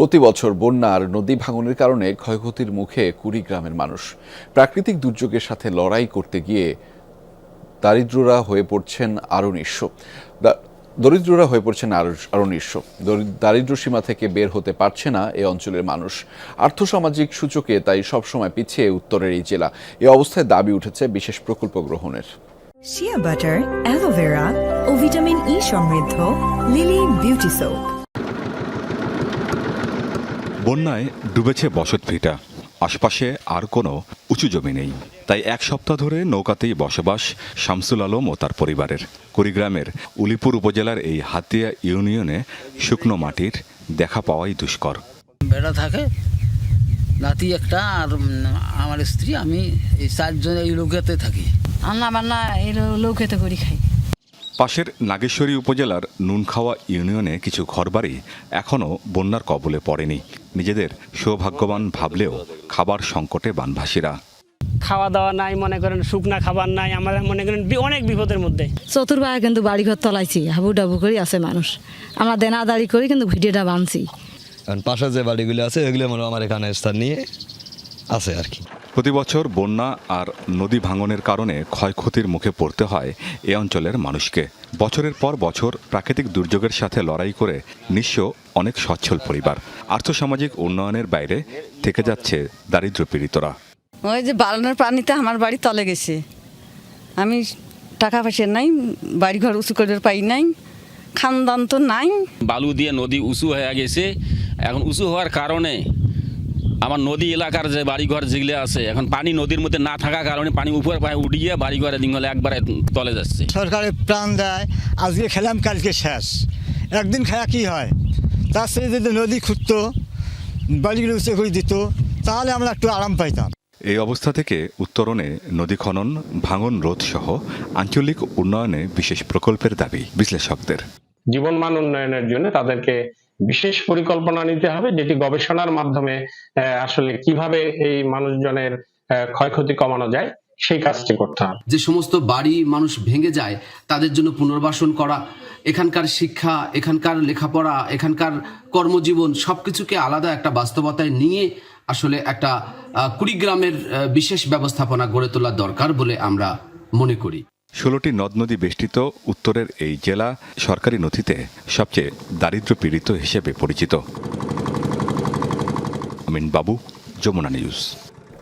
প্রতি বছর বন্যার নদী ভাঙনের কারণে ক্ষয়ক্ষতির মুখে কুড়িগ্রামের মানুষ। প্রাকৃতিক দুর্যোগের সাথে লড়াই করতে গিয়ে দারিদ্ররা হয়ে পড়ছেন আরও নিঃস্ব দরিদ্ররা হয়ে পড়ছেন আরও নিঃস্ব দরি- দারিদ্র্য সীমা থেকে বের হতে পারছে না এই অঞ্চলের মানুষ। আর্থসামাজিক সূচকে তাই সবসময় পিছিয়ে উত্তরের এই জেলা। এ অবস্থায় দাবি উঠেছে বিশেষ প্রকল্প গ্রহণের। শিয়া বাটার অ্যালোভেরা ও ভিটামিন ই সমৃদ্ধ লিলি বিউটি সোপ বন্যায় ডুবেছে বসত ভিটা। আশপাশে আর কোনো উঁচু জমি নেই। তাই এক সপ্তাহ ধরে নৌকাতেই বসবাস শামসুল আলম ও তার পরিবারের। কুড়িগ্রামের উলিপুর উপজেলার এই হাতিয়া ইউনিয়নে শুকনো মাটির দেখা পাওয়াই দুষ্কর। বেড়া থাকে নাতি একটা আর আমার স্ত্রী আমি এই চারজন এই লোকেতে থাকি। রান্না বান্না এই লৌকেতে করি খাই। পাশের নাগেশ্বরী উপজেলার নুনখাওয়া ইউনিয়নে কিছু ঘরবাড়ি এখনও বন্যার কবলে পড়েনি। নিজেদের সৌভাগ্যবান ভাবলেও খাবার সংকটে বানভাসীরা। খাওয়া দাওয়া নাই মনে করেন শুকনা খাবার নাই আমরা মনে করেন অনেক বিপদের মধ্যে। চতুর্বাহে কিন্তু বাড়িঘর তলাইছি হাবু ডাবু করে আছে মানুষ। আমরা দেনা দাড়ি করি কিন্তু ভিডিওটা বানছি। কারণ পাশে যে বাড়িগুলো আছে এগুলো মনে হয় আমার এখানে স্থান নিয়ে আছে আর কি। প্রতি বছর বন্যা আর নদী ভাঙনের কারণে ক্ষয়ক্ষতির মুখে পড়তে হয় এ অঞ্চলের মানুষকে। বছরের পর বছর প্রাকৃতিক দুর্যোগের সাথে লড়াই করে নিঃস্ব অনেক সচ্ছল পরিবার। আর্থসামাজিক উন্নয়নের বাইরে থেকে যাচ্ছে দারিদ্র পীড়িতরা। ওই যে বারানোর পানিতে আমার বাড়ি তলে গেছে। আমি টাকা পয়সা নাই বাড়ি ঘর উঁচু করে পাই নাই খানদান তো নাই। বালু দিয়ে নদী উঁচু হয়ে গেছে। এখন উঁচু হওয়ার কারণে আমার নদী এলাকার যে বাড়িঘর যেগুলো আছে এখন পানি নদীর মধ্যে না থাকার কারণে পানি উপর পায়ে উঠিয়ে বাড়িঘরে দিন একবারে তলে যাচ্ছে। সরকারের প্রাণ দেয় আজকে খেলাম কালকে শেষ। একদিন খায়া কি হয়? তার সে যদি নদী খুঁজতো বাড়িগুলো উঁচু করে দিত তাহলে আমরা একটু আরাম পাইতাম। এই অবস্থা থেকে উত্তরণে নদী খনন ভাঙন রোধ সহ আঞ্চলিক উন্নয়নে বিশেষ প্রকল্পের দাবি বিশ্লেষকদের। জীবনমান উন্নয়নের জন্য তাদেরকে বিশেষ পরিকল্পনা নিতে হবে, যেটি গবেষণার মাধ্যমে আসলে কীভাবে এই মানুষজনের ক্ষয়ক্ষতি কমানো যায়, সেই কাজটি করতে হবে। যে সমস্ত বাড়ি মানুষ ভেঙে যায়, তাদের জন্য পুনর্বাসন করা, এখানকার শিক্ষা, এখানকার লেখাপড়া, এখানকার কর্মজীবন, সবকিছুকে আলাদা একটা বাস্তবতায় নিয়ে আসলে একটা কুড়িগ্রামের বিশেষ ব্যবস্থাপনা গড়ে তোলা দরকার বলে আমরা মনে করি। ষোলোটি নদ নদী বেষ্টিত উত্তরের এই জেলা সরকারি নথিতে সবচেয়ে দারিদ্র পীড়িত হিসেবে পরিচিত। বাবু, যমুনা নিউজ।